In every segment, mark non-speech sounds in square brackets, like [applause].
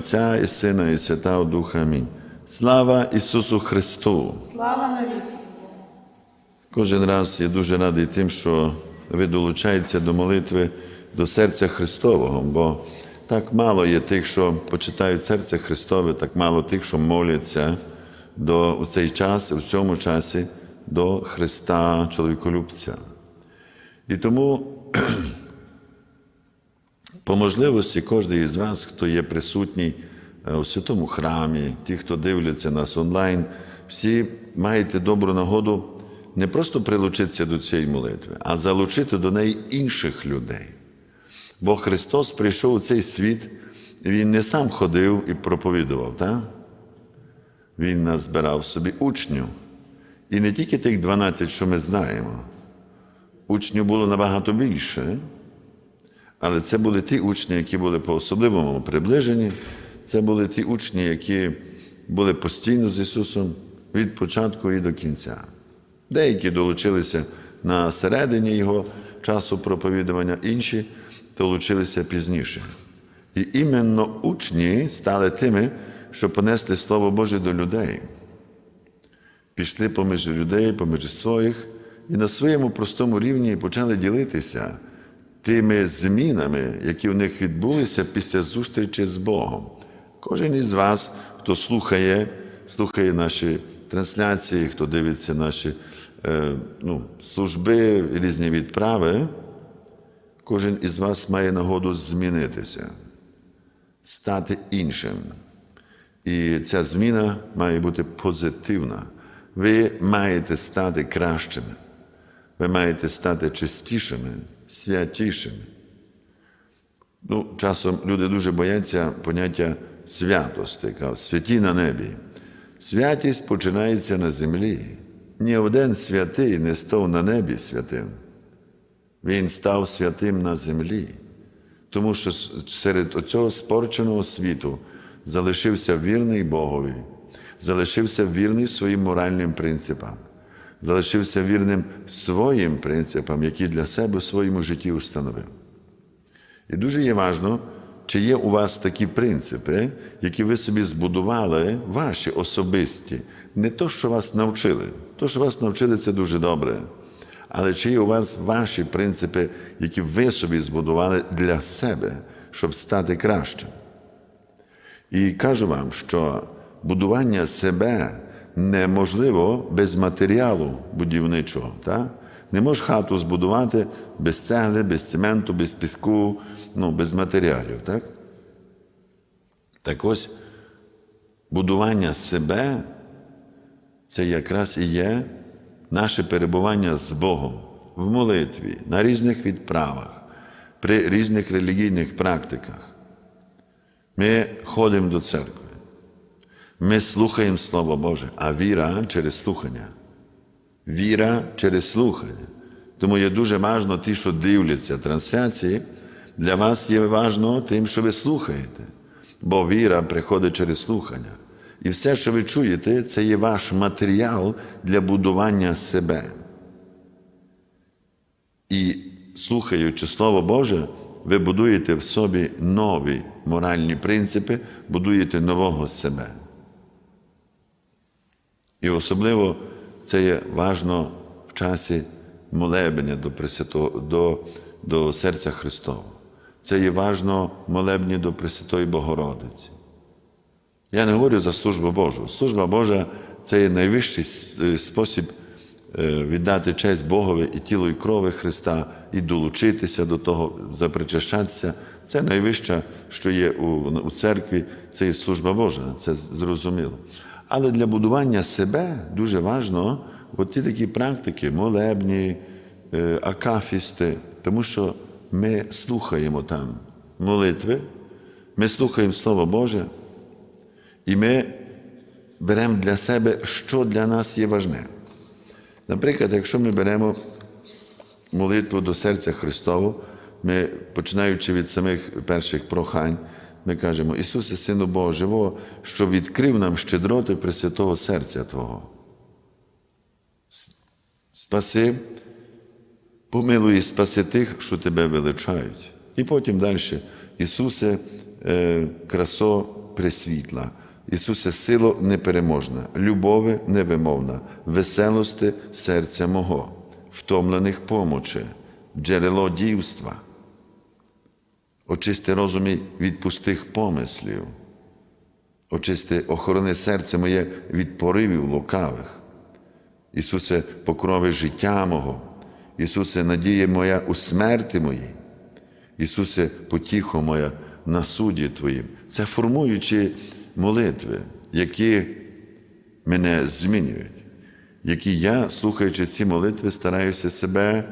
Отця і Сина, і Святого Духа. Амінь. Слава Ісусу Христу! Слава навіки. Кожен раз я дуже радий тим, що ви долучаєтеся до молитви до серця Христового, бо так мало є тих, що почитають серце Христове, так мало тих, що моляться до, у цей час, у цьому часі до Христа чоловіколюбця. І тому по можливості кожен із вас, хто є присутній е, у святому храмі, ті, хто дивляться нас онлайн, всі маєте добру нагоду не просто прилучитися до цієї молитви, а залучити до неї інших людей. Бо Христос прийшов у цей світ, Він не сам ходив і проповідував, так? Він нас збирав собі учнів. І не тільки тих 12, що ми знаємо. Учнів було набагато більше. Але це були ті учні, які були по-особливому приближені. Це були ті учні, які були постійно з Ісусом від початку і до кінця. Деякі долучилися на середині Його часу проповідування, інші долучилися пізніше. І іменно учні стали тими, що понесли Слово Боже до людей. Пішли поміж людей, поміж своїх, і на своєму простому рівні почали ділитися тими змінами, які в них відбулися після зустрічі з Богом. Кожен із вас, хто слухає, слухає наші трансляції, хто дивиться наші е, ну, служби, різні відправи, кожен із вас має нагоду змінитися, стати іншим. І ця зміна має бути позитивна. Ви маєте стати кращими. Ви маєте стати чистішими, святішими. Ну, Часом люди дуже бояться поняття святості, святі на небі. Святість починається на землі. Ні один святий не став на небі святим. Він став святим на землі. Тому що серед цього спорченого світу залишився вірний Богові, залишився вірний своїм моральним принципам, залишився вірним своїм принципам, які для себе в своєму житті установив. І дуже є важливо, чи є у вас такі принципи, які ви собі збудували, ваші особисті, не то, що вас навчили. То, що вас навчили, це дуже добре. Але чи є у вас ваші принципи, які ви собі збудували для себе, щоб стати кращим? І кажу вам, що будування себе неможливо без матеріалу будівничого. Так? Не можеш хату збудувати без цегли, без цементу, без піску, ну, без матеріалів. Так? так ось будування себе це якраз і є наше перебування з Богом в молитві, на різних відправах, при різних релігійних практиках. Ми ходимо до церкви, ми слухаємо Слово Боже, а віра через слухання. Віра через слухання. Тому є дуже важливо ті, що дивляться трансляції, для вас є важливо тим, що ви слухаєте, бо віра приходить через слухання. І все, що ви чуєте, це є ваш матеріал для будування себе. І слухаючи Слово Боже, ви будуєте в собі нові моральні принципи, будуєте нового себе. І особливо це є важно в часі молебення до Пресвятого, до, до серця Христового. Це є важно молебні до Пресвятої Богородиці. Я не говорю за службу Божу. Служба Божа це є найвищий спосіб віддати честь Богові і тілу і крови Христа, і долучитися до того, запричащатися. Це найвище, що є у церкві, це є служба Божа, це зрозуміло. Але для будування себе дуже важливо от ті такі практики, молебні, акафісти, тому що ми слухаємо там молитви, ми слухаємо Слово Боже, і ми беремо для себе, що для нас є важне. Наприклад, якщо ми беремо молитву до серця Христового, ми, починаючи від самих перших прохань, ми кажемо, Ісусе, Сину Бога Живого, що відкрив нам щедроти Пресвятого серця Твого. Спаси, помилуй і спаси тих, що Тебе величають. І потім далі, Ісусе, красо пресвітла. Ісусе, сило непереможна, любове невимовна, веселости серця мого, втомлених помоче, джерело дівства. Очисти розумі від пустих помислів, очисти охорони серце моє від поривів лукавих. Ісусе, покрови життя мого, Ісусе, надія моя у смерті моїй, Ісусе, потіхо моя на суді Твоїм. Це формуючі молитви, які мене змінюють, які я, слухаючи ці молитви, стараюся себе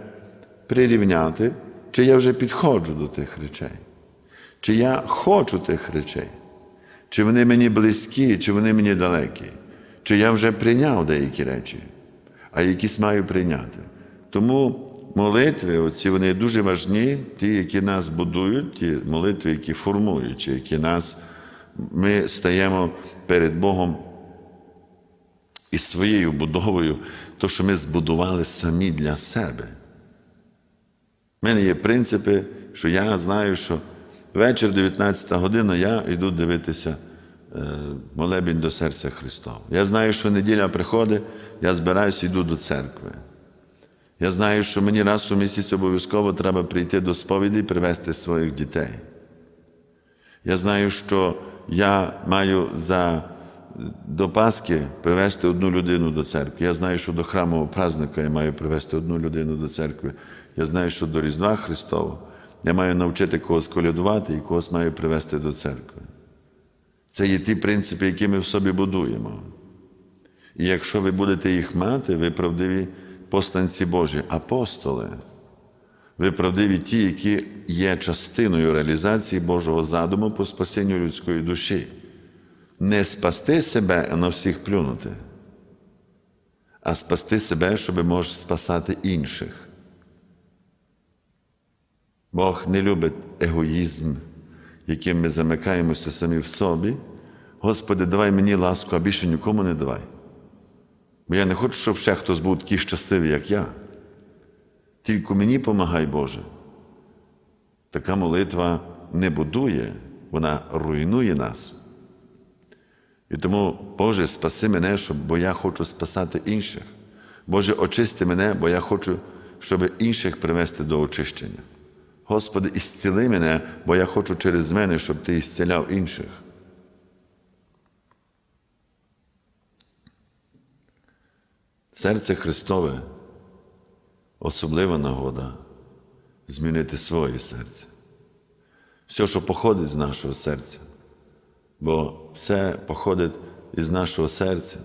прирівняти, чи я вже підходжу до тих речей, чи я хочу тих речей, чи вони мені близькі, чи вони мені далекі, чи я вже прийняв деякі речі, а якісь маю прийняти. Тому молитви, оці вони дуже важні, ті, які нас будують, ті молитви, які формують, чи які нас ми стаємо перед Богом із своєю будовою, то, що ми збудували самі для себе. У мене є принципи, що я знаю, що вечір 19 година я йду дивитися е, молебень до серця Христова. Я знаю, що неділя приходить, я збираюся йду до церкви. Я знаю, що мені раз у місяць обов'язково треба прийти до сповіді і привезти своїх дітей. Я знаю, що я маю за, до Пасхи привезти одну людину до церкви. Я знаю, що до храмового праздника я маю привезти одну людину до церкви. Я знаю, що до Різдва Христового я маю навчити когось колядувати і когось маю привезти до церкви. Це є ті принципи, які ми в собі будуємо. І якщо ви будете їх мати, ви правдиві посланці Божі, апостоли. Ви правдиві ті, які є частиною реалізації Божого задуму по спасенню людської душі. Не спасти себе, а на всіх плюнути, а спасти себе, щоб може спасати інших. Бог не любить егоїзм, яким ми замикаємося самі в собі. Господи, давай мені ласку, а більше нікому не давай. Бо я не хочу, щоб ще хтось був такий щасливий, як я. Тільки мені помагай, Боже. Така молитва не будує, вона руйнує нас. І тому, Боже, спаси мене, щоб, бо я хочу спасати інших. Боже, очисти мене, бо я хочу, щоб інших привести до очищення. Господи, ісціли мене, бо я хочу через мене, щоб Ти ісціляв інших. Серце Христове особлива нагода змінити своє серце. Все, що походить з нашого серця, бо все походить із нашого серця.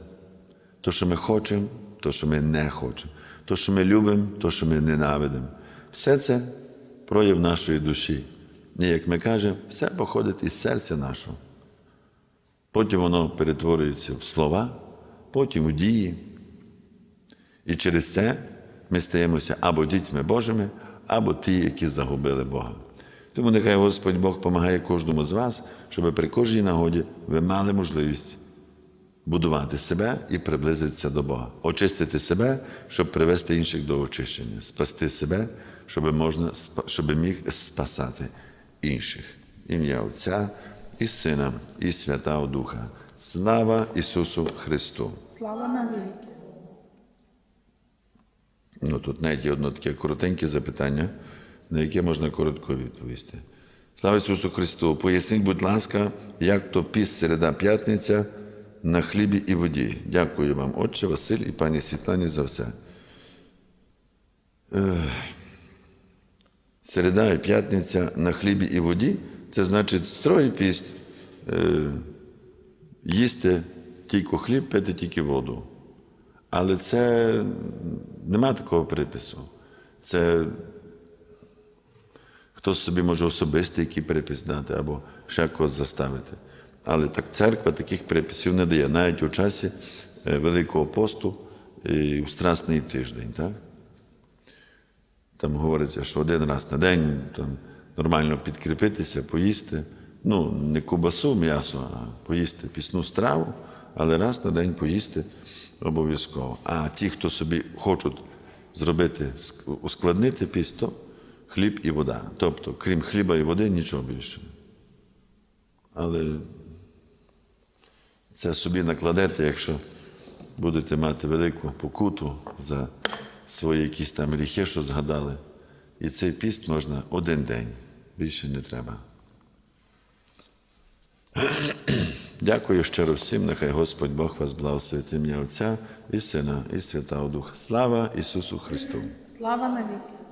То, що ми хочемо, то, що ми не хочемо, то, що ми любимо, то, що ми ненавидимо. Все це прояв нашої душі. І як ми кажемо, все походить із серця нашого. Потім воно перетворюється в слова, потім в дії. І через це ми стаємося або дітьми Божими, або ті, які загубили Бога. Тому нехай Господь Бог допомагає кожному з вас, щоб при кожній нагоді ви мали можливість будувати себе і приблизитися до Бога, очистити себе, щоб привести інших до очищення, спасти себе, щоб можна, щоб міг спасати інших. Ім'я Отця і Сина, і Святого Духа. Слава Ісусу Христу! Слава навіки. Ну, тут навіть є одне таке коротеньке запитання, на яке можна коротко відповісти. Слава Ісусу Христу! Поясніть, будь ласка, як то піс середа п'ятниця на хлібі і воді. Дякую вам, Отче Василь і пані Світлані, за все. Середа і п'ятниця на хлібі і воді це значить строгий піст, е, їсти тільки хліб, пити тільки воду. Але це нема такого припису. Це хтось собі може особистий який припис дати або ще когось заставити. Але так церква таких приписів не дає, навіть у часі е, Великого посту і в Страсний тиждень. Так? Там говориться, що один раз на день там, нормально підкріпитися, поїсти. Ну, не кубасу, м'ясо, а поїсти пісну страву, але раз на день поїсти обов'язково. А ті, хто собі хочуть зробити, ускладнити піст, то хліб і вода. Тобто, крім хліба і води, нічого більше. Але Це собі накладете, якщо будете мати велику покуту за свої якісь там гріхи, що згадали. І цей піст можна один день, більше не треба. [clears throat] Дякую щиро всім. Нехай Господь Бог вас благословить ім'я Отця і Сина, і Святого Духа. Слава Ісусу Христу! Слава навіки.